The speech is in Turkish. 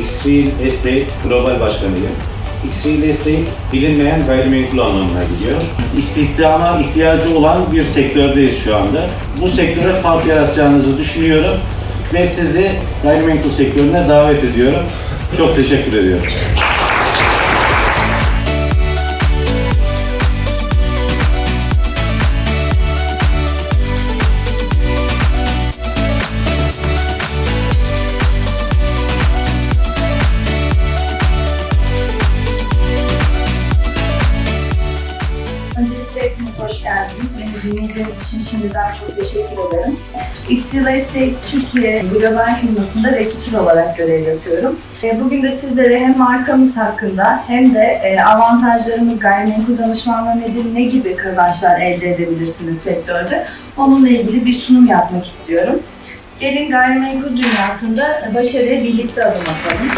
X-Real Estate Global Başkanıyım. X-Real Estate bilinmeyen gayrimenkul anlamına geliyor. İstihdama ihtiyacı olan bir sektördeyiz şu anda. Bu sektöre fark yaratacağınızı düşünüyorum ve sizi gayrimenkul sektörüne davet ediyorum. Çok teşekkür ediyorum. Hoş geldiniz. Beni dinleyeceğiniz için şimdiden çok teşekkür ederim. X-Real Estate Türkiye global firmasında rekruter olarak görev yapıyorum. E, Bugün de sizlere hem markamız hakkında hem de e, avantajlarımız, gayrimenkul danışmanlığı nedir, ne gibi kazançlar elde edebilirsiniz sektörde onunla ilgili bir sunum yapmak istiyorum. Gelin gayrimenkul dünyasında başarıya birlikte adım atalım.